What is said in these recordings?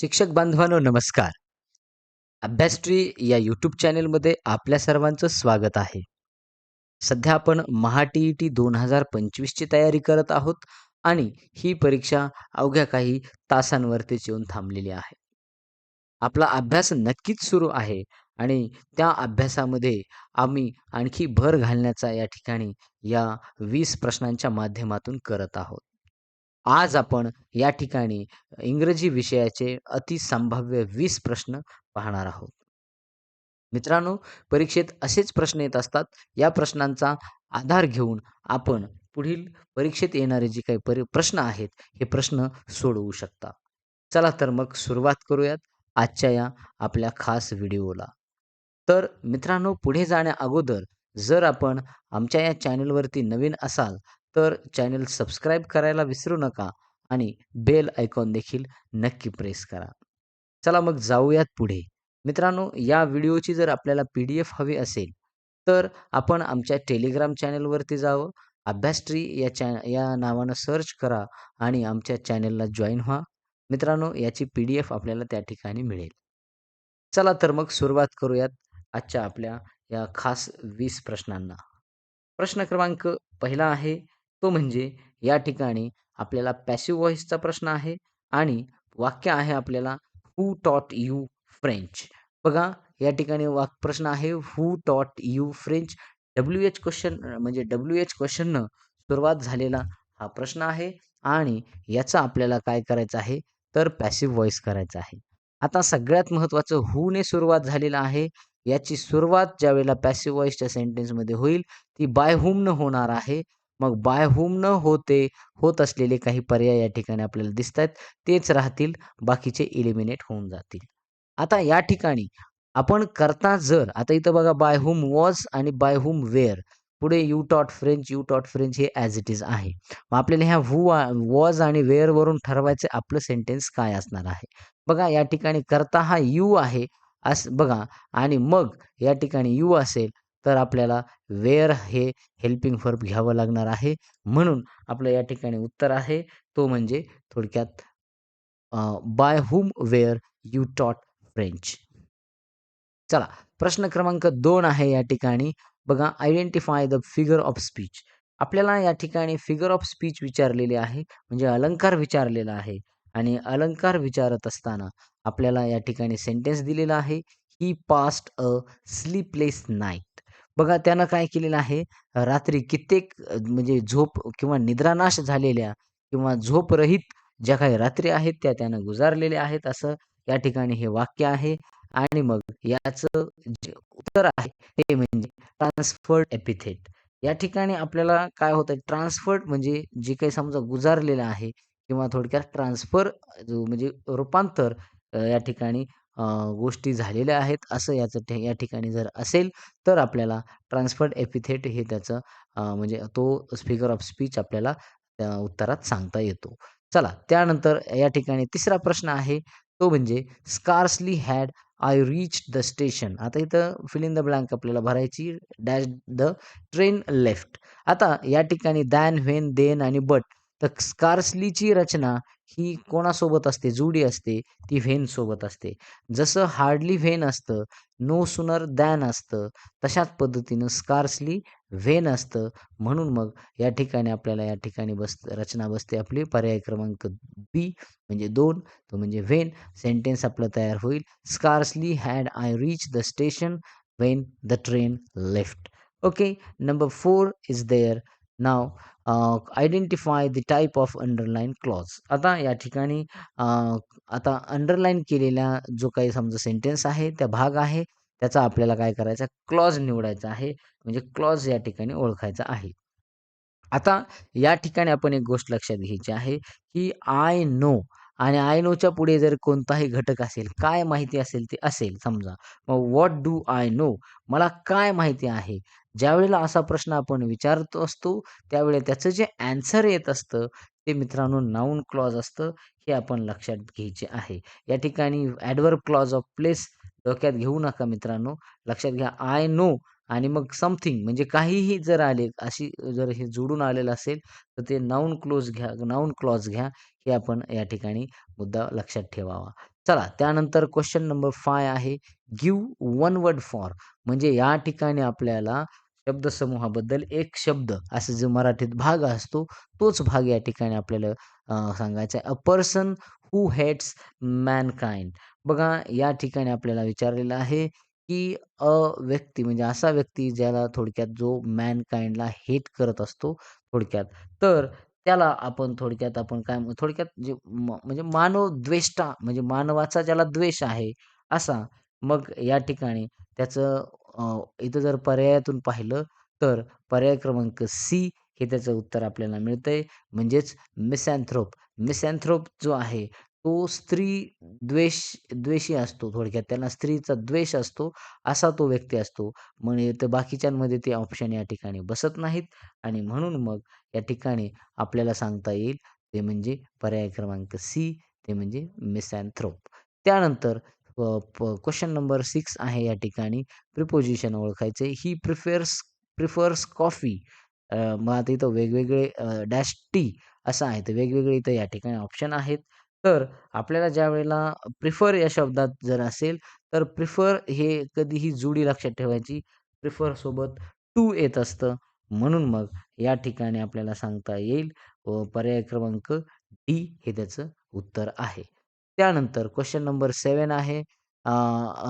शिक्षक बांधवांनो नमस्कार. अभ्यासट्री या यूट्यूब चॅनेलमध्ये आपल्या सर्वांचं स्वागत आहे. सध्या आपण महा टी ई टी दोन हजार पंचवीसची तयारी करत आहोत आणि ही परीक्षा अवघ्या काही तासांवरतीच येऊन थांबलेली आहे. आपला अभ्यास नक्कीच सुरू आहे आणि त्या अभ्यासामध्ये आम्ही आणखी भर घालण्याचा या ठिकाणी या वीस प्रश्नांच्या माध्यमातून करत आहोत. आज आपण या ठिकाणी इंग्रजी विषयाचे अतिसंभाव्य वीस प्रश्न पाहणार आहोत. मित्रांनो परीक्षेत असेच प्रश्न येत असतात. या प्रश्नांचा आधार घेऊन आपण पुढील परीक्षेत येणारे जे काही परि प्रश्न आहेत हे प्रश्न सोडवू शकता. चला तर मग सुरुवात करूयात आजच्या या आपल्या खास व्हिडिओला. तर मित्रांनो पुढे जाण्या अगोदर जर आपण आमच्या या चॅनलवरती नवीन असाल तर चॅनल सबस्क्राईब करायला विसरू नका आणि बेल आयकॉन देखील नक्की प्रेस करा. चला मग जाऊयात पुढे. मित्रांनो या व्हिडिओची जर आपल्याला पी डी एफ हवी असेल तर आपण आमच्या टेलिग्राम चॅनेलवरती जावं. अभ्यासट्री या चॅ या नावानं सर्च करा आणि आमच्या चॅनेलला जॉईन व्हा. मित्रांनो याची पी डी एफ आपल्याला त्या ठिकाणी मिळेल. चला तर मग सुरुवात करूयात आजच्या आपल्या या खास वीस प्रश्नांना. प्रश्न क्रमांक पहिला आहे तो म्हणजे या ठिकाणी आपल्याला पॅसिव्ह व्हॉइसचा प्रश्न आहे आणि वाक्य आहे आपल्याला हू टॉट यू फ्रेंच बघा या ठिकाणी वाक प्रश्न आहे who taught you French W H question म्हणजे डब्ल्यू एच क्वेश्चननं सुरुवात झालेला हा प्रश्न आहे आणि याचा आपल्याला काय करायचं आहे? तर पॅसिव्ह व्हॉइस करायचं आहे. आता सगळ्यात महत्त्वाचं हूने सुरुवात झालेलं आहे याची सुरुवात ज्यावेळेला पॅसिव्ह व्हॉइसच्या सेंटेन्समध्ये होईल ती बाय हुमनं होणार आहे मग बाय होम न होते होत असलेले काही पर्याय या ठिकाणी आपल्याला दिसत आहेत तेच राहतील बाकीचे इलिमिनेट होऊन जातील. आता या ठिकाणी आपण करता जर आता इथं बघा बाय होम वॉज आणि बाय होम वेअर पुढे you taught French you taught French हे ॲज इट इज आहे. मग आपल्याला ह्या हू वॉज आणि वेअरवरून ठरवायचे आपलं सेंटेन्स काय असणार आहे? बघा या ठिकाणी करता हा यू आहे अस बघा आणि मग या ठिकाणी यू असेल तर आपल्याला वेअर हे हेल्पिंग फर्ब घ्यावं लागणार आहे. म्हणून आपलं या ठिकाणी उत्तर आहे. तो म्हणजे थोडक्यात by whom were you taught French चला प्रश्न क्रमांक दोन आहे या ठिकाणी. बघा identify the figure of speech आपल्याला या ठिकाणी फिगर ऑफ स्पीच विचारलेले आहे म्हणजे अलंकार विचारलेला आहे. आणि अलंकार विचारत असताना आपल्याला या ठिकाणी सेंटेन्स दिलेला आहे he passed a sleepless night बघा त्यानं काय केलेलं आहे रात्री कित्येक म्हणजे झोप किंवा निद्रानाश झालेल्या किंवा झोपरहित ज्या काही रात्री आहेत त्या त्यानं गुजारलेल्या आहेत. असं या ठिकाणी हे वाक्य आहे. आणि मग याचं जे उत्तर आहे ते म्हणजे ट्रान्सफर्ड एपिथेट. या ठिकाणी आपल्याला काय होतं ट्रान्सफर्ड म्हणजे जे काही समजा गुजारलेलं आहे किंवा थोडक्यात ट्रान्सफर म्हणजे रूपांतर या ठिकाणी गोष्टी झालेल्या आहेत असं याचं या ठिकाणी जर असेल तर आपल्याला ट्रान्सफर्ड एपिथेट हे त्याचं म्हणजे तो फिगर ऑफ स्पीच आपल्याला उत्तरात सांगता येतो. चला त्यानंतर या ठिकाणी तिसरा प्रश्न आहे तो म्हणजे scarcely had I reach the station. आता इथं फिल इन द ब्लँक आपल्याला भरायची डॅश द ट्रेन लेफ्ट. आता या ठिकाणी दॅन व्हेन देन आणि बट तर स्कार्सलीची रचना ही कोणासोबत असते? जुडी असते. ती व्हेनसोबत असते. जसं हार्डली व्हेन असतं नो सुनर दॅन असतं तशाच पद्धतीनं स्कार्सली व्हेन असतं. म्हणून मग या ठिकाणी आपल्याला या ठिकाणी बस रचना बसते आपली. पर्याय क्रमांक बी म्हणजे दोन तो म्हणजे व्हेन. सेंटेन्स आपलं तयार होईल. Scarcely had I reach the station when the train left. Okay? Number four is there. Now identify the type of underline clause आता या ठिकाणी uh, आता अंडरलाईन केलेला जो काही समजा सेंटेन्स आहे त्या भाग आहे त्याचा आपल्याला काय करायचा क्लॉज निवडायचा आहे. म्हणजे क्लॉज या ठिकाणी ओळखायचा आहे. आता या ठिकाणी आपण एक गोष्ट लक्षात घ्यायची आहे की आय नो आणि आय नोच्या पुढे जर कोणताही घटक असेल काय माहिती असेल ते असेल समजा. मग व्हॉट डू आय नो मला काय माहिती आहे? ज्यावेळेला असा प्रश्न आपण विचारतो असतो त्यावेळेला त्याचं जे ॲन्सर येत असतं ते मित्रांनो नाऊन क्लॉज असतं हे आपण लक्षात घ्यायचे आहे या ठिकाणी ॲडवर्ब क्लॉज ऑफ प्लेस डोक्यात घेऊ नका मित्रांनो. लक्षात घ्या आय नो आणि मग समथिंग म्हणजे काहीही जर आले, अशी जर हे जोडून आलेलं असेल, तर ते नाउन क्लोज घ्या नाउन क्लॉज घ्या. हे आपण या ठिकाणी मुद्दा लक्षात ठेवावा. चला त्यानंतर क्वेश्चन नंबर फाय आहे गिव्ह वन वर्ड फॉर म्हणजे या ठिकाणी आपल्याला शब्दसमूहाबद्दल एक शब्द असा जो मराठीत भाग असतो, तोच भाग या ठिकाणी आपल्याला सांगायचा आहे. A person who hates mankind बघा या ठिकाणी आपल्याला विचारलेलं आहे, की अ व्यक्ती म्हणजे असा व्यक्ती ज्याला थोडक्यात जो मॅनकाइंडला हेट करत असतो थोडक्यात. तर त्याला आपण थोडक्यात आपण काय थोडक्यात जे म्हणजे म्हणजे मानवद्वेष्टा म्हणजे मानवाचा ज्याला द्वेष आहे असा. मग या ठिकाणी त्याचं इथं जर पर्यायातून पाहिलं तर पर्याय क्रमांक सी हे त्याचं उत्तर आपल्याला मिळतंय. म्हणजेच मिसॅन्थ्रोप. मिसॅन्थ्रोप जो आहे तो स्त्री द्वेष द्वेषी असतो थोडक्यात. त्याला स्त्रीचा द्वेष असतो असा तो व्यक्ती असतो. म्हणजे तर बाकीच्यांमध्ये ते ऑप्शन या ठिकाणी बसत नाहीत आणि म्हणून मग या ठिकाणी आपल्याला सांगता येईल ते म्हणजे पर्याय क्रमांक सी ते म्हणजे मिसॅन्थ्रोप. त्यानंतर क्वेश्चन नंबर सिक्स आहे या ठिकाणी प्रिपोजिशन ओळखायचे. ही प्रिफेअर्स प्रिफर्स कॉफी मग आता इथं वेगवेगळे डॅश टी असं आहे. तर वेगवेगळे इथं या ठिकाणी ऑप्शन आहेत. तर आपल्याला ज्यावेळेला प्रिफर या शब्दात जर असेल, तर प्रिफर हे कधीही जोडी लक्षात ठेवायची. प्रिफर सोबत टू येत असतं. म्हणून मग या ठिकाणी आपल्याला सांगता येईल व पर्याय क्रमांक डी हे त्याचं उत्तर आहे. त्यानंतर क्वेश्चन नंबर सेवन आहे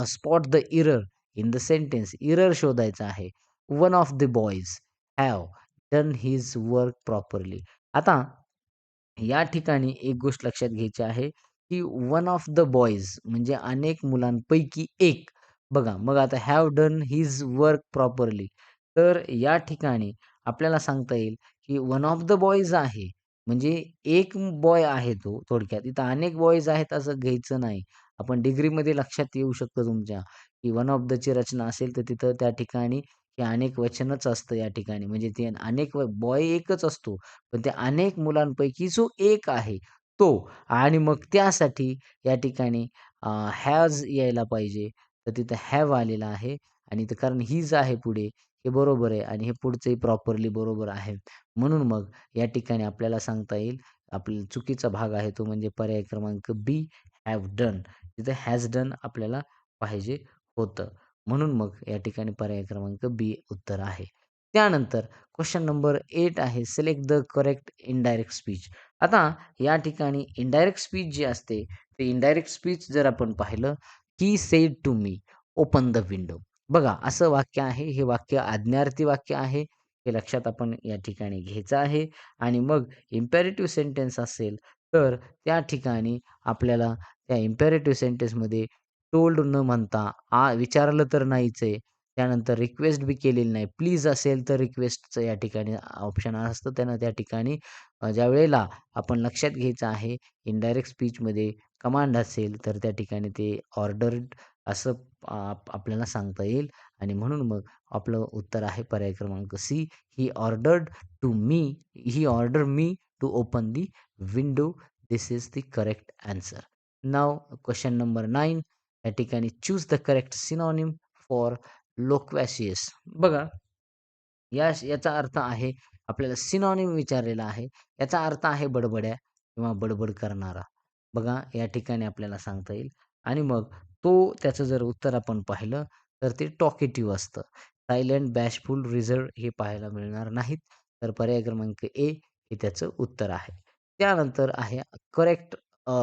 spot the error in the sentence. Error शोधायचा आहे. One of the boys have done his work properly. आता या ठिकाणी एक गोष्ट लक्षात घ्यायची आहे, की वन ऑफ द बॉयज म्हणजे अनेक मुलांपैकी एक. बघा मग आता have done his work properly. तर या ठिकाणी आपल्याला सांगता येईल, की वन ऑफ द बॉयज आहे. म्हणजे एक बॉय आहे तो थोडक्यात. इथं अनेक बॉयज आहेत असं घ्यायचं नाही. आपण डिग्रीमध्ये लक्षात येऊ शकतो तुमच्या, की वन ऑफ दची रचना असेल तर तिथं त्या ठिकाणी हे अनेक वचनच असतं या ठिकाणी. म्हणजे ते अनेक बॉय एकच असतो. पण त्या अनेक मुलांपैकी जो एक आहे तो आणि मग त्यासाठी या ठिकाणी हॅज यायला पाहिजे. तर तिथं हॅव आलेला आहे आणि तर कारण हीज आहे पुढे हे बरोबर आहे आणि हे पुढचंही प्रॉपरली बरोबर आहे. म्हणून मग या ठिकाणी आपल्याला सांगता येईल, आपला चुकीचा भाग आहे तो म्हणजे पर्याय क्रमांक बी हॅव डन. तिथं हॅज डन आपल्याला पाहिजे होतं. म्हणून मग या ठिकाणी पर्याय क्रमांक बी उत्तर आहे. त्यानंतर क्वेश्चन नंबर एट आहे select the correct indirect speech. आता या ठिकाणी इनडायरेक्ट स्पीच जी असते, ते इनडायरेक्ट स्पीच जर आपण पाहिलं, he said to me open the window. बघा असं वाक्य आहे. हे वाक्य आज्ञार्थी वाक्य आहे. हे लक्षात आपण या ठिकाणी घ्यायचं आहे आणि मग इम्पॅरेटिव्ह सेंटेन्स असेल, तर त्या ठिकाणी आपल्याला त्या इम्पॅरेटिव्ह सेंटेन्समध्ये टोल्ड न म्हणता आ विचारलं तर नाहीच आहे. त्यानंतर रिक्वेस्ट बी केलेली नाही. प्लीज असेल तर रिक्वेस्टचं या ठिकाणी ऑप्शन असतं. त्यांना त्या ठिकाणी ज्या वेळेला आपण लक्षात घ्यायचं आहे इनडायरेक्ट स्पीचमध्ये कमांड असेल, तर त्या ठिकाणी ते ऑर्डर्ड असं आप आपल्याला सांगता येईल आणि म्हणून मग आपलं उत्तर आहे पर्याय क्रमांक C. He ordered to me he order me to open the window. This is the correct answer. Now question number nine या ठिकाणी choose the correct synonym for loquacious. बघा या याचा अर्थ आहे आपल्याला सिनोनिम विचारलेला आहे. याचा अर्थ आहे बडबड्या किंवा बडबड करणारा. बघा या ठिकाणी आपल्याला सांगता येईल आणि मग तो त्याचं जर उत्तर आपण पाहिलं, तर ते टॉकेटिव्ह असतं. सायलेंट, बॅशफुल, रिझर्व हे पाहायला मिळणार नाहीत. तर पर्याय क्रमांक ए हे त्याचं उत्तर आहे. त्यानंतर आहे correct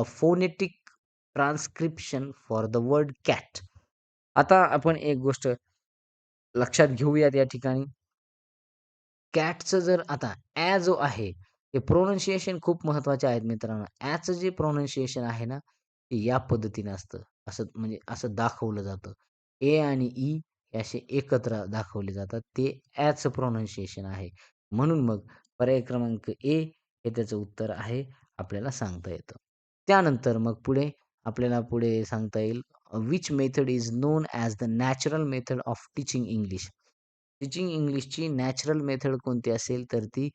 phonetic transcription for the word cat. आता आपण एक गोष्ट लक्षात घेऊयात या ठिकाणी. कॅटचं जर आता ॲ जो आहे, ते प्रोनाउन्शिएशन खूप महत्त्वाचे आहेत मित्रांनो. ॲचं जे प्रोनन्सिएशन आहे ना, ते या पद्धतीने असतं. असं म्हणजे असं दाखवलं जातं. ए आणि e ई असे एकत्र दाखवले जातात. ते ॲचं प्रोनन्सिएशन आहे. म्हणून मग पर्याय क्रमांक ए हे त्याचं उत्तर आहे, आपल्याला सांगता येतं. त्यानंतर मग पुढे आपल्याला पुढे सांगता येईल which method is known as the natural method of teaching English. Teaching इंग्लिशची natural method कोणती असेल, तर ती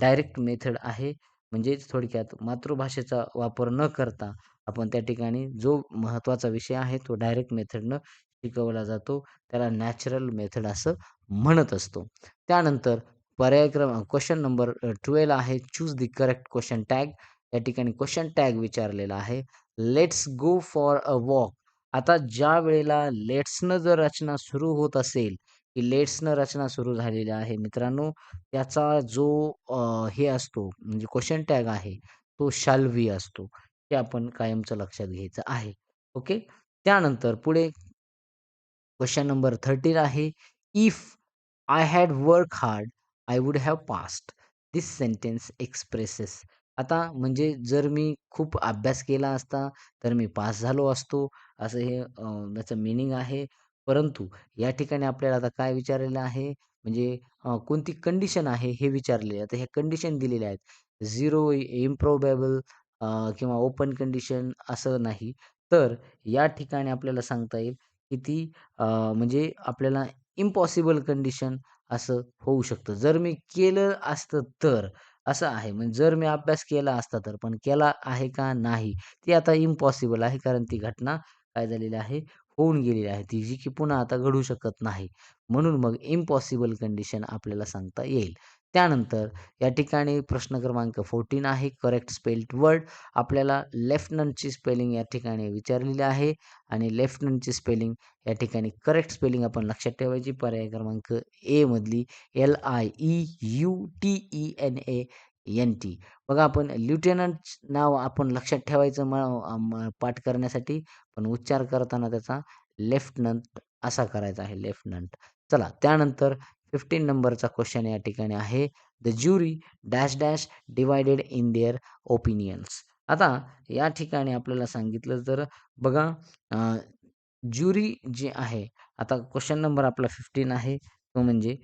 डायरेक्ट मेथड आहे. म्हणजेच थोडक्यात मातृभाषेचा वापर न करता आपण त्या ठिकाणी जो महत्त्वाचा विषय आहे तो डायरेक्ट मेथडनं शिकवला जातो. त्याला नॅचरल मेथड असं म्हणत असतो. त्यानंतर पर्याय क्वेश्चन नंबर ट्वेल्व आहे choose the correct question tag. या ठिकाणी क्वेश्चन टॅग विचारलेला आहे. Let's go for a walk. आता ज्या वेळेला लेट्सनं जर रचना सुरू होत असेल, की लेट्सनं रचना सुरू झालेली आहे मित्रांनो, त्याचा जो हे असतो म्हणजे क्वेश्चन टॅग आहे, तो शाल असतो. हे आपण कायमचं लक्षात घ्यायचं आहे. ओके. त्यानंतर पुढे क्वेश्चन नंबर 13 आहे. If I had work hard, I would have past this sentence expresses. आता म्हणजे जर मी खूप अभ्यास केला असता, तर मी पास झालो असतो, असं हे याचं मीनिंग आहे. परंतु या ठिकाणी आपल्याला आता काय विचारलेलं आहे, म्हणजे कोणती कंडिशन आहे हे विचारले आता ह्या कंडिशन दिलेल्या आहेत. झिरो इम्प्रोबेबल किंवा ओपन कंडिशन असं नाही. तर या ठिकाणी आपल्याला सांगता येईल, की ती म्हणजे आपल्याला इम्पॉसिबल कंडिशन असं होऊ शकतं. जर मी केलं असतं तर, असं आहे. म्हणजे जर मी अभ्यास केला असता तर, पण केला आहे का? नाही. ती आता इम्पॉसिबल आहे कारण ती घटना काय झालेली आहे, होऊन गेलेली आहे. ती जी की पुन्हा आता घडू शकत नाही. म्हणून मग इम्पॉसिबल कंडिशन आपल्याला सांगता येईल. त्यानंतर या ठिकाणी प्रश्न क्रमांक 14 आहे करेक्ट स्पेल्ड वर्ड. आपल्याला लेफ्टनंटची स्पेलिंग या ठिकाणी विचारलेली आहे आणि लेफ्टनंटची स्पेलिंग या ठिकाणी करेक्ट स्पेलिंग आपण लक्षात ठेवायची. पर्याय क्रमांक एमधली एल-आय-ई-यू-टी-ई-एन-ए-एन-टी. बघा आपण ल्युटेनंट नाव आपण लक्षात ठेवायचं म पाठ करण्यासाठी, पण उच्चार करताना त्याचा लेफ्टनंट असा करायचा आहे लेफ्टनंट. चला त्यानंतर 15 नंबरचा क्वेश्चन या ठिकाणी आहे. The jury dash dash divided in their opinions. आता या ठिकाणी आपल्याला सांगितलं तर बघा ज्युरी जी आहे, आता क्वेश्चन नंबर आपला 15 आहे. तो म्हणजे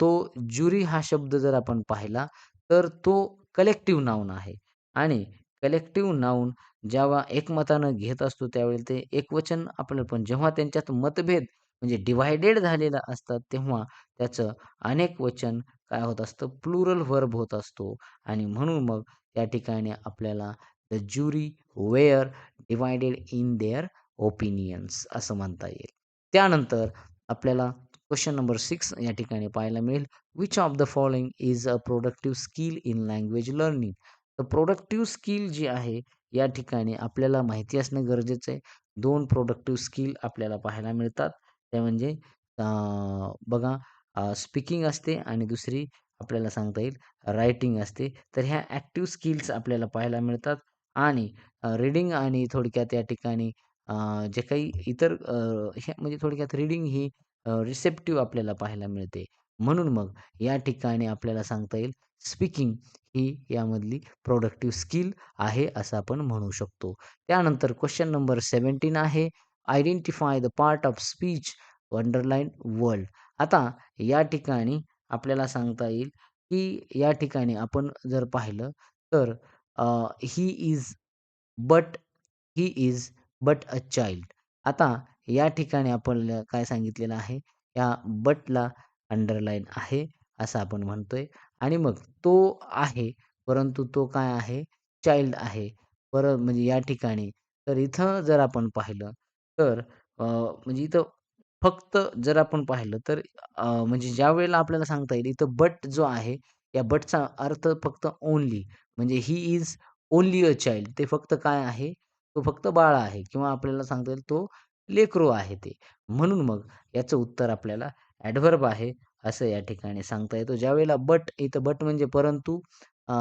तो ज्युरी हा शब्द जर आपण पाहिला, तर तो कलेक्टिव्ह नाऊन आहे आणि कलेक्टिव्ह नाऊन जेव्हा एकमतानं घेत असतो, त्यावेळी ते एकवचन आपलं पण जेव्हा त्यांच्यात मतभेद म्हणजे डिव्हायडेड झालेलं असतात, तेव्हा त्याचं अनेक वचन काय होत असतं, प्लुरल वर्ब होत असतो आणि म्हणून मग या ठिकाणी आपल्याला the jury were divided in their opinions असं म्हणता येईल. त्यानंतर आपल्याला क्वेश्चन नंबर सिक्स या ठिकाणी पाहायला मिळेल. Which of the following is a productive skill in language learning. तर प्रोडक्टिव्ह स्किल जी आहे, या ठिकाणी आपल्याला माहिती असणं गरजेचं आहे. दोन प्रोडक्टिव्ह स्किल आपल्याला पाहायला मिळतात. ते म्हणजे बघा स्पीकिंग असते आणि दुसरी आपल्याला सांगता येईल रायटिंग असते. तर ह्या ॲक्टिव्ह स्किल्स आपल्याला पाहायला मिळतात आणि रीडिंग आणि थोडक्यात या ठिकाणी जे काही इतर ह्या म्हणजे थोडक्यात रीडिंग ही रिसेप्टिव्ह आपल्याला पाहायला मिळते. म्हणून मग या ठिकाणी आपल्याला सांगता येईल स्पीकिंग ही यामधली प्रोडक्टिव्ह स्किल आहे असं आपण म्हणू शकतो. त्यानंतर क्वेश्चन नंबर 17 आहे. Identify the part of speech underline world. आता या ठिकाणी आपल्याला सांगता येईल, की या ठिकाणी आपण जर पाहिलं तर he is but he is but a child. आता या ठिकाणी आपण काय सांगितलेलं आहे, या बटला अंडरलाईन आहे असं आपण म्हणतोय आणि मग तो आहे, परंतु तो काय आहे, चाइल्ड आहे. बरं म्हणजे या ठिकाणी तर इथं जर आपण पाहिलं तर अ, म्हणजे इथं फक्त जर आपण पाहिलं तर अ, म्हणजे ज्यावेळेला आपल्याला सांगता येईल इथं बट जो आहे, या बटचा अर्थ फक्त ओन्ली म्हणजे he is only a child. ते फक्त काय आहे, तो फक्त बाळ आहे किंवा आपल्याला सांगता येईल तो लेकरू आहे ते. म्हणून मग याचं उत्तर आपल्याला ॲडव्हर्ब आहे असं या ठिकाणी सांगता येतं. ज्यावेळेला बट इथं बट म्हणजे परंतु अ,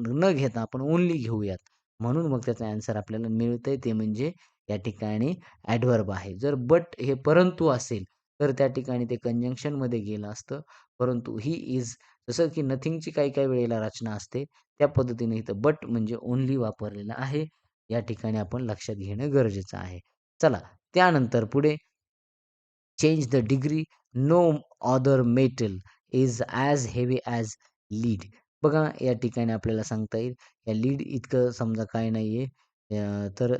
न घेता आपण ओन्ली घेऊयात. म्हणून मग त्याचा ॲन्सर आपल्याला मिळतंय ते म्हणजे या ठिकाणी ॲडव्हर्ब आहे. जर बट हे परंतु असेल, तर त्या ठिकाणी ते कंजंक्शनमध्ये गेलं असतं. परंतु ही इज जसं की नथिंगची काही-काही वेळेला रचना असते, त्या पद्धतीने इथं बट म्हणजे ओन्ली वापरलेलं आहे. या ठिकाणी आपण लक्षात घेणं गरजेचं आहे. चला त्यानंतर पुढे change the degree no other metal is as heavy as lead. बघा या ठिकाणी आपल्याला सांगता येईल, या लीड इतकं समजा काय नाहीये तर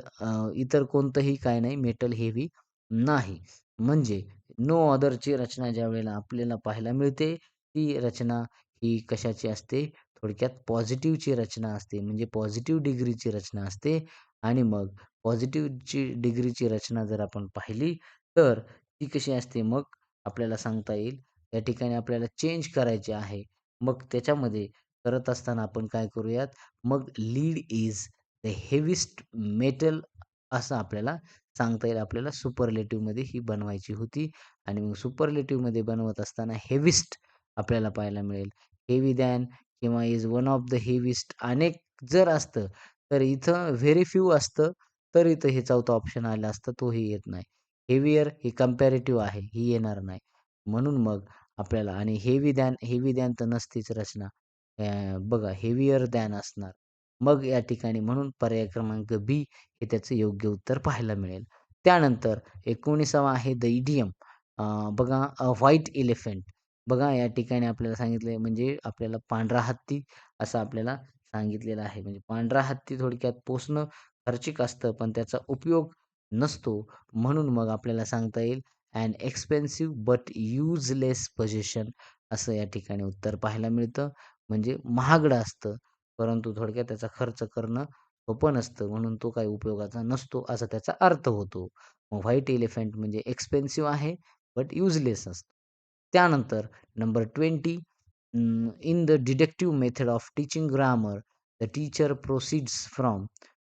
इतर कोणतंही काय नाही मेटल हेवी नाही. म्हणजे नो ऑदरची रचना ज्यावेळेला आपल्याला पाहायला मिळते, ती रचना ही कशाची असते, थोडक्यात पॉझिटिव्हची रचना असते. म्हणजे पॉझिटिव्ह डिग्रीची रचना असते. आणि मग पॉझिटिव्हची डिग्रीची रचना जर आपण पाहिली तर ती कशी असते? मग आपल्याला सांगता येईल या ठिकाणी आपल्याला चेंज करायचे आहे. मग त्याच्यामध्ये करत असताना आपण काय करूयात? मग lead is the heaviest metal असं आपल्याला सांगता येईल. आपल्याला सुपरलेटिव्हमध्ये ही बनवायची होती. आणि मग सुपरलेटिव्हमध्ये बनवत असताना हेविस्ट आपल्याला पाहायला मिळेल. हेवी दॅन किंवा is one of the heaviest अनेक जर असतं तर इथं व्हेरी फ्यू असतं तर इथं हे चौथा ऑप्शन आलं असतं तोही येत नाही. हेवियर ही कम्पॅरेटिव्ह आहे ही येणार नाही. म्हणून मग आपल्याला आणि हेवी दॅन हेवी दॅन तर नसतीच रचना. बघा हेवियर दॅन असणार. मग या ठिकाणी म्हणून पर्याय क्रमांक बी हे त्याचं योग्य उत्तर पाहायला मिळेल. त्यानंतर एकोणीसावा आहे द इडियम. बघा अ व्हाईट इलेफंट. बघा या ठिकाणी आपल्याला सांगितलं म्हणजे आपल्याला पांढरा हत्ती असं आपल्याला सांगितलेलं आहे. म्हणजे पांढरा हत्ती थोडक्यात पोसणं खर्चिक असतं पण त्याचा उपयोग नसतो म्हणून मग आपल्याला सांगता येईल and expensive but useless position असं या ठिकाणी उत्तर पाहायला मिळतं. म्हणजे महागडं असतं. परंतु थोडक्यात त्याचा खर्च करणं सोपं नसतं म्हणून तो काही उपयोगाचा नसतो असा त्याचा अर्थ होतो. मग व्हाईट एलिफंट म्हणजे एक्सपेन्सिव्ह आहे बट युजलेस असतो. त्यानंतर number twenty in the deductive method of teaching grammar the teacher proceeds from.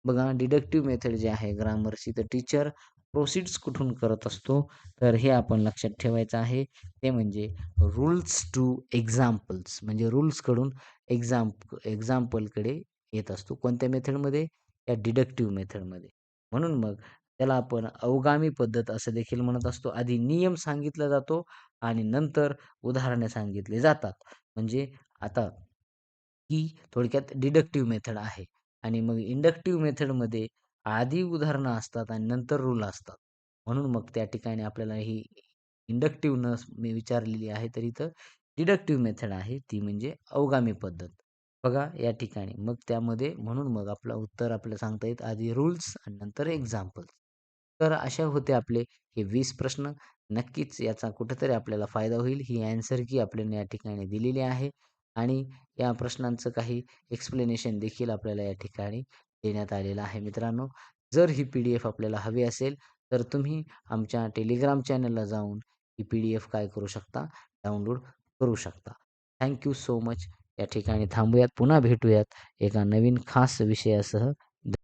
बघा डिडक्टिव्ह मेथड जे आहे ग्रामरची तर टीचर प्रोसीड्स कुठून करत असतो? तर हे आपण लक्षात ठेवायचं आहे. ते म्हणजे रूल्स टू एक्झाम्पल्स म्हणजे रूल्सकडून एक्झाम्प एक्झाम्पलकडे येत असतो. कोणत्या मेथडमध्ये? या डिडक्टिव्ह मेथडमध्ये. म्हणून मग त्याला आपण अवगामी पद्धत असं देखील म्हणत असतो. आधी नियम सांगितला जातो आणि नंतर उदाहरणे सांगितले जातात. म्हणजे आता ही थोडक्यात डिडक्टिव्ह मेथड आहे. आणि मग इंडक्टिव्ह मेथडमध्ये आधी उदाहरणं असतात आणि नंतर रूल असतात. म्हणून मग त्या ठिकाणी आपल्याला ही इंडक्टिव्ह न मी विचारलेली आहे तर इथं डिडक्टिव्ह मेथड आहे. ती म्हणजे अवगामी पद्धत. बघा या ठिकाणी. मग त्यामध्ये म्हणून मग आपलं उत्तर आपल्याला सांगता येत आधी रूल्स आणि नंतर एक्झाम्पल्स तर अशा होते आपले हे वीस प्रश्न. नक्कीच याचा कुठेतरी आपल्याला फायदा होईल. ही अँसर की आपल्याला या ठिकाणी दिलेली आहे. आणि या प्रश्नांचं काही एक्सप्लेनेशन देखील आपल्याला या ठिकाणी देण्यात आलेला आहे. मित्रांनो जर ही पी डी एफ आपल्याला हवी असेल तर तुम्ही आमच्या टेलिग्राम चॅनलला जाऊन ही पी डी एफ काय करू शकता? डाउनलोड करू शकता. Thank you so much. या ठिकाणी थांबूयात. पुन्हा भेटूयात एका नवीन खास विषयासह.